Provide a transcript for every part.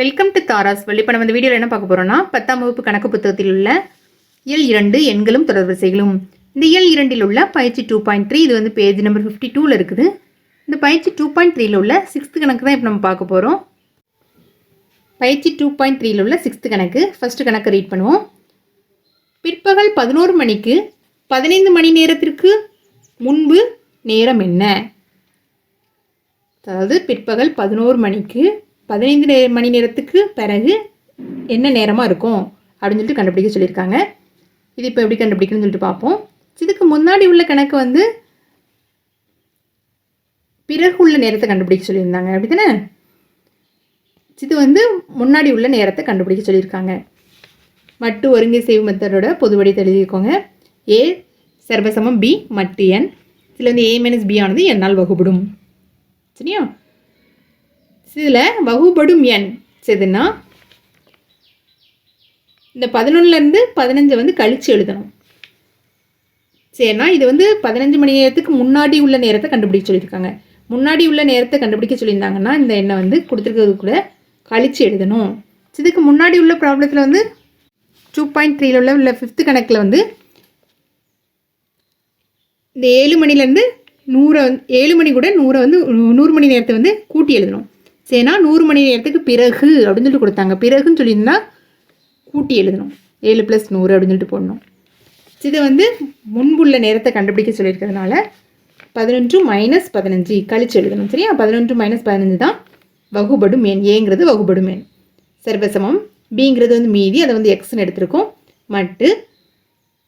Welcome to Tara's இப்போ நம்ம இந்த வீடியோவில் என்ன பார்க்க போகிறோம்னா பத்தாம் வகுப்பு கணக்கு புத்தகத்தில் உள்ள இயல் இரண்டு எண்களும் தொடர்வரிசைகளும் இந்த இயல் இரண்டில் உள்ள பயிற்சி டூ பாயிண்ட் த்ரீ இது வந்து பேஜ் நம்பர் ஃபிஃப்டி டூவில் இருக்குது. இந்த பயிற்சி டூ பாயிண்ட் த்ரீயில் உள்ள சிக்ஸ்த்து கணக்கு தான் இப்போ நம்ம பார்க்க போகிறோம் பயிற்சி டூ பாயிண்ட் த்ரீயில் உள்ள சிக்ஸ்த்து கணக்கு ஃபஸ்ட்டு கணக்கு ரீட் பண்ணுவோம். பிற்பகல் பதினோரு மணிக்கு பதினைந்து மணி நேரத்திற்கு முன்பு நேரம் என்ன? அதாவது பிற்பகல் பதினோரு மணிக்கு பதினைந்து நே மணி நேரத்துக்கு பிறகு என்ன நேரமாக இருக்கும்? அப்படின்னு சொல்லிட்டு கண்டுபிடிக்க சொல்லியிருக்காங்க. இது இப்போ எப்படி கண்டுபிடிக்கணும்னு சொல்லிட்டு பார்ப்போம். இதுக்கு முன்னாடி உள்ள கணக்கு வந்து பிறகு உள்ள நேரத்தை கண்டுபிடிக்க சொல்லியிருந்தாங்க. அப்படி தானே இது வந்து முன்னாடி உள்ள நேரத்தை கண்டுபிடிக்க சொல்லியிருக்காங்க. மட்டு ஒருங்கை செய்வு மெத்தடோட பொதுவடி எழுதிக்கோங்க. ஏ சர்வசமம் பி மட்டு என். இதில் வந்து ஏ மைனஸ் பி ஆனது என்னால் வகுப்படும் சரியா? இதில் வகுபடும் எண் சரின்னா இந்த பதினொன்னுலேருந்து பதினஞ்சை வந்து கழித்து எழுதணும். சரினா இது வந்து பதினஞ்சு மணி நேரத்துக்கு முன்னாடி உள்ள நேரத்தை கண்டுபிடிக்க சொல்லியிருக்காங்க. முன்னாடி உள்ள நேரத்தை கண்டுபிடிக்க சொல்லியிருந்தாங்கன்னா இந்த எண்ணை வந்து கொடுத்துருக்கிறது கூட கழித்து எழுதணும். இதுக்கு முன்னாடி உள்ள ப்ராப்ளத்தில் வந்து டூ பாயிண்ட் த்ரீல உள்ள உள்ள ஃபிஃப்த்து கணக்கில் வந்து இந்த ஏழு மணிலேருந்து நூறை வந்து ஏழு மணி கூட நூறை வந்து நூறு மணி நேரத்தை வந்து கூட்டி எழுதணும். சரினா நூறு மணி நேரத்துக்கு பிறகு அப்படின்னு சொல்லிட்டு கொடுத்தாங்க. பிறகுன்னு சொல்லியிருந்தா கூட்டி எழுதணும். ஏழு ப்ளஸ் நூறு அப்படின்னு சொல்லிட்டு போடணும். இது வந்து முன்புள்ள நேரத்தை கண்டுபிடிக்க சொல்லியிருக்கிறதுனால பதினொன்று மைனஸ் பதினஞ்சு கழிச்சு எழுதணும். சரியா? பதினொன்று மைனஸ் பதினஞ்சு தான் வகுபடும் எண். ஏங்கிறது வகுபடும் எண். சர்வசமம். பிங்கிறது வந்து மீதி. அதை வந்து எக்ஸ்ன்னு எடுத்திருக்கோம். மட்டு.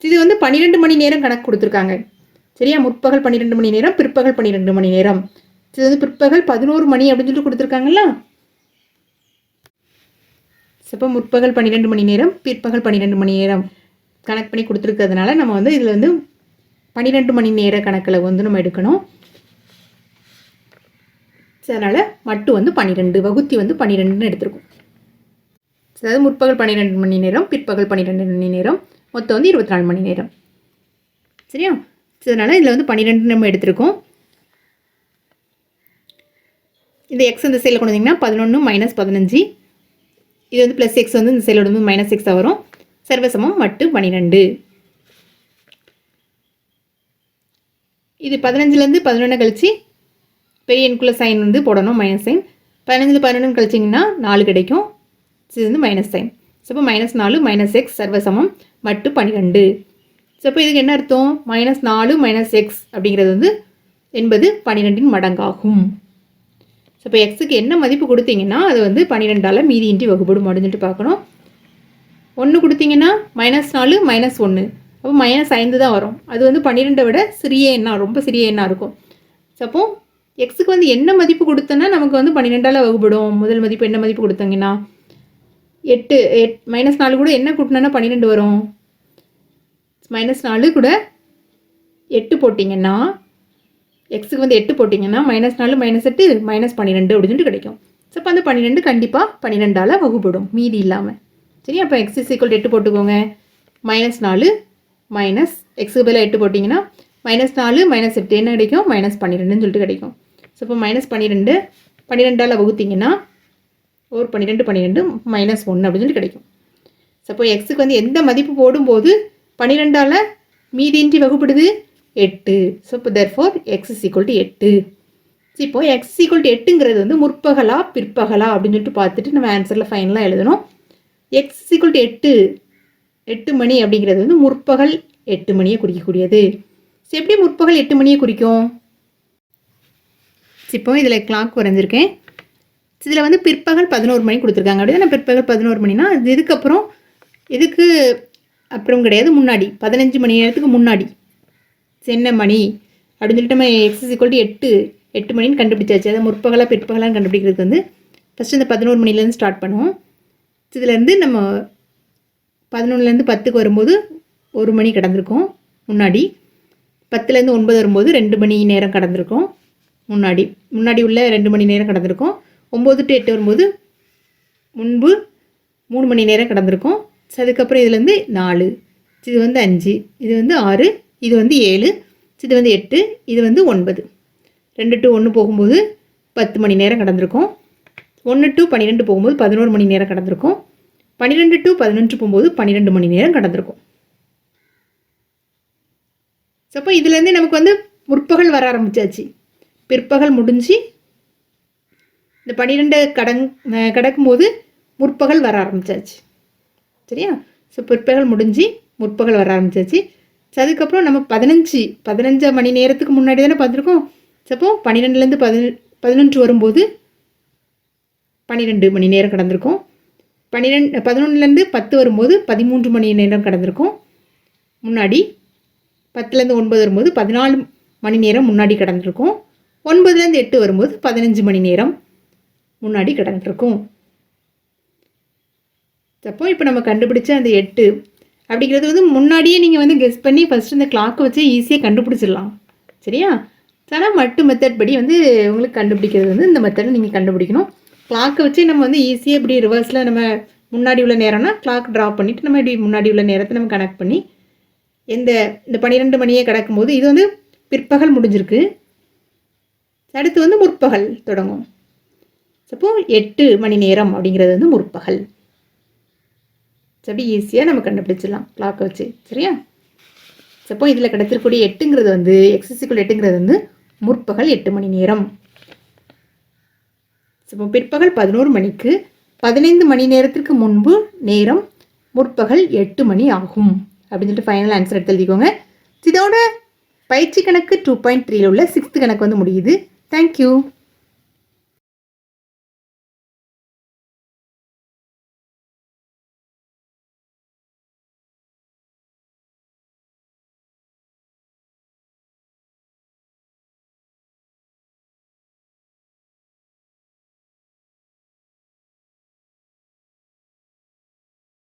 இது வந்து பன்னிரெண்டு மணி நேரம் கணக்கு கொடுத்துருக்காங்க. சரியா? முற்பகல் பன்னிரெண்டு மணி நேரம் பிற்பகல் பன்னிரெண்டு மணி நேரம். இது வந்து பிற்பகல் பதினோரு மணி அப்படின்னு சொல்லிட்டு கொடுத்துருக்காங்களா அப்போ முற்பகல் பன்னிரெண்டு மணி நேரம் பிற்பகல் பன்னிரெண்டு மணி நேரம் கணக்கு பண்ணி கொடுத்துருக்கிறதுனால நம்ம வந்து இதில் வந்து பன்னிரெண்டு மணி நேர கணக்கில் வந்து நம்ம எடுக்கணும். அதனால் மட்டு வந்து பன்னிரெண்டு வகுத்தி வந்து பன்னிரெண்டுன்னு எடுத்திருக்கோம். அதாவது முற்பகல் பன்னிரெண்டு மணி நேரம் பிற்பகல் பன்னிரெண்டு மணி நேரம் மொத்தம் வந்து இருபத்தி நாலு மணி நேரம். சரியா? அதனால் இதில் வந்து பன்னிரெண்டு நம்ம எடுத்திருக்கோம். இந்த எக்ஸ் இந்த சைடில் கொண்டு வந்தீங்கன்னா பதினொன்று மைனஸ் பதினஞ்சு. இது வந்து ப்ளஸ் எக்ஸ் வந்து இந்த சைடில் வந்து மைனஸ் எக்ஸாக வரும். சர்வசமம் மட்டு பன்னிரெண்டு இது பதினஞ்சுலேருந்து பதினொன்று கழிச்சு பெரிய எண்குள்ள சைன் வந்து போடணும் மைனஸ் சைன் பதினஞ்சில் பதினொன்று கழிச்சிங்கன்னா நாலு கிடைக்கும். இது வந்து மைனஸ் சைன் ஸோ இப்போ மைனஸ் நாலு மைனஸ் எக்ஸ் சர்வசமம் மட்டு பன்னிரெண்டு ஸோ இப்போ இதுக்கு என்ன அர்த்தம்? மைனஸ் நாலு மைனஸ் எக்ஸ் அப்படிங்கிறது வந்து என்பது பன்னிரெண்டின் மடங்காகும். ஸோ இப்போ எக்ஸுக்கு என்ன மதிப்பு கொடுத்தீங்கன்னா அது வந்து பன்னிரெண்டால் மீதியின்றி வகுப்படும் அப்படின்னு சொல்லிட்டு பார்க்கணும். ஒன்று கொடுத்தீங்கன்னா மைனஸ் நாலு மைனஸ் ஒன்று அப்போ மைனஸ் ஐந்து தான் வரும். அது வந்து பன்னிரெண்டை விட சிறிய எண்ணாக ரொம்ப சிறிய எண்ணாக இருக்கும். ஸோ அப்போ எக்ஸுக்கு வந்து என்ன மதிப்பு கொடுத்தோன்னா நமக்கு வந்து பன்னிரெண்டால் வகுப்படும் முதல் மதிப்பு என்ன மதிப்பு கொடுத்தீங்கன்னா எட்டு எட் மைனஸ் நாலு கூட என்ன கூட்டினா பன்னிரெண்டு வரும். மைனஸ் நாலு கூட எட்டு போட்டிங்கன்னா எக்ஸுக்கு வந்து எட்டு போட்டிங்கன்னா மைனஸ் நாலு மைனஸ் எட்டு மைனஸ் பன்னிரெண்டு அப்படின்னு சொல்லிட்டு கிடைக்கும். ஸோ அப்போ அந்த பன்னிரெண்டு கண்டிப்பாக பன்னிரெண்டால் வகுப்படும் மீதி இல்லாமல் சரி அப்போ எக்ஸ் இஸ் ஈக்குவல் எட்டு போட்டுக்கோங்க. மைனஸ் நாலு மைனஸ் எக்ஸுக்கு பதிலாக எட்டு போட்டிங்கன்னா மைனஸ் நாலு மைனஸ் எட்டு என்ன கிடைக்கும்? மைனஸ் பன்னிரெண்டுன்னு சொல்லிட்டு கிடைக்கும். ஸோ இப்போ மைனஸ் பன்னிரெண்டு பன்னிரெண்டால் வகுத்தீங்கன்னா ஒரு பன்னிரெண்டு பன்னிரெண்டு மைனஸ் ஒன்று அப்படின்னு சொல்லிட்டு கிடைக்கும். ஸோ அப்போ எக்ஸுக்கு வந்து எந்த மதிப்பு போடும்போது பன்னிரெண்டால் மீதியின்றி வகுப்படுது எட்டு. ஸோ இப்போ there four X is equal to எட்டு. ஸோ இப்போ எக்ஸ் ஈக்குவல் டு எட்டுங்கிறது வந்து முற்பகலா பிற்பகலா அப்படின்னு சொல்லிட்டு பார்த்துட்டு நம்ம ஆன்சரில் ஃபைனலாக எழுதணும். எக்ஸ் ஈக்குவல் டு எட்டு. எட்டு மணி அப்படிங்கிறது வந்து முற்பகல் எட்டு மணியை குறிக்கக்கூடியது. ஸோ எப்படி முற்பகல் எட்டு மணியை குறிக்கும்? இப்போ இதில் கிளாக் வரைஞ்சிருக்கேன். இதில் வந்து பிற்பகல் பதினோரு மணி கொடுத்துருக்காங்க. அப்படியே பிற்பகல் பதினோரு மணினா இதுக்கப்புறம் இதுக்கு அப்புறம் கிடையாது முன்னாடி. பதினஞ்சு மணி நேரத்துக்கு முன்னாடி. என்ன மணி அப்படின்னு சொல்லிட்டு நம்ம எக்ஸஸ் ஈக்குவல் எட்டு. எட்டு மணின்னு கண்டுபிடிச்சாச்சு. அதை முற்பகலாக பிற்பகலான்னு கண்டுபிடிக்கிறதுக்கு வந்து ஃபஸ்ட்டு இந்த பதினோரு மணிலேருந்து ஸ்டார்ட் பண்ணுவோம். இதுலேருந்து நம்ம பதினொன்றுலேருந்து பத்துக்கு வரும்போது ஒரு மணி கடந்திருக்கோம். முன்னாடி பத்துலேருந்து ஒன்பது வரும்போது ரெண்டு மணி நேரம் கடந்திருக்கோம். முன்னாடி. முன்னாடி உள்ள ரெண்டு மணி நேரம் கடந்திருக்கோம். ஒம்பது டு எட்டு வரும்போது முன்பு மூணு மணி நேரம் கடந்திருக்கோம். அதுக்கப்புறம் இதுலேருந்து நாலு. இது வந்து அஞ்சு. இது வந்து ஆறு. இது வந்து ஏழு இது வந்து எட்டு இது வந்து ஒன்பது. ரெண்டு டு ஒன்று போகும்போது பத்து மணி நேரம் கடந்திருக்கும். ஒன்று டு பன்னிரெண்டு போகும்போது பதினோரு மணி நேரம் கடந்திருக்கும். பன்னிரெண்டு டு பதினொன்று போகும்போது பன்னிரெண்டு மணி நேரம் கடந்திருக்கும். ஸோ அப்போ இதுலேருந்து நமக்கு வந்து முற்பகல் வர ஆரம்பிச்சாச்சு. பிற்பகல் முடிஞ்சு இந்த பன்னிரெண்டு கடங் கிடக்கும்போது கடக்கும்போது முற்பகல் வர ஆரம்பிச்சாச்சு. சரியா? ஸோ பிற்பகல் முடிஞ்சு முற்பகல் வர ஆரம்பிச்சாச்சு. ஸோ அதுக்கப்புறம் நம்ம பதினஞ்சு பதினஞ்சு மணி நேரத்துக்கு முன்னாடி தானே பார்த்துருக்கோம். சப்போ பன்னிரெண்டுலேருந்து பதின பதினொன்று வரும்போது பன்னிரெண்டு மணி நேரம் கடந்திருக்கும். பன்னிரெண்டு பதினொன்றுலேருந்து பத்து வரும்போது பதிமூன்று மணி நேரம் கடந்திருக்கும். முன்னாடி பத்துலேருந்து ஒன்பது வரும்போது பதினாலு மணி நேரம் முன்னாடி கடந்திருக்கும். ஒன்பதுலேருந்து எட்டு வரும்போது பதினஞ்சு மணி நேரம் முன்னாடி கடந்திருக்கும். அப்போ இப்போ நம்ம கண்டுபிடிச்ச அந்த எட்டு அப்படிங்கிறது வந்து முன்னாடியே நீங்கள் வந்து கெஸ் பண்ணி ஃபஸ்ட்டு இந்த கிளாக்கை வச்சு ஈஸியாக கண்டுபிடிச்சிடலாம். சரியா? ஆனால் மட்டு மெத்தட் படி வந்து உங்களுக்கு கண்டுபிடிக்கிறது வந்து இந்த மெத்தடில் நீங்கள் கண்டுபிடிக்கணும். கிளாக்கை வச்சு நம்ம வந்து ஈஸியாக இப்படி ரிவர்ஸில் நம்ம முன்னாடி உள்ள நேரம்னா கிளாக் ட்ரா பண்ணிவிட்டு நம்ம இப்படி முன்னாடி உள்ள நேரத்தை நம்ம கனெக்ட் பண்ணி எந்த இந்த பன்னிரெண்டு மணியே கிடக்கும்போது இது வந்து பிற்பகல் முடிஞ்சிருக்கு. அடுத்து வந்து முற்பகல் தொடங்கும். அப்போது எட்டு மணி நேரம் அப்படிங்கிறது வந்து முற்பகல். அப்படி ஈஸியாக நம்ம கண்டுபிடிச்சிடலாம். கிளாக்கை வச்சு. சரியா? சப்போ இதில் கிடைத்திருக்கூடிய எட்டுங்கிறது வந்து எக்ஸசிக்குள் எட்டுங்கிறது வந்து முற்பகல் எட்டு மணி நேரம். சப்போ பிற்பகல் பதினோரு மணிக்கு பதினைந்து மணி நேரத்திற்கு முன்பு நேரம் முற்பகல் எட்டு மணி ஆகும். அப்படின்னு சொல்லிட்டு ஃபைனல் ஆன்சர் எடுத்து எழுதிக்கோங்க. இதோட பயிற்சி கணக்கு டூ பாயிண்ட் த்ரீல உள்ள சிக்ஸ்த் கணக்கு வந்து முடியுது. தேங்க்யூ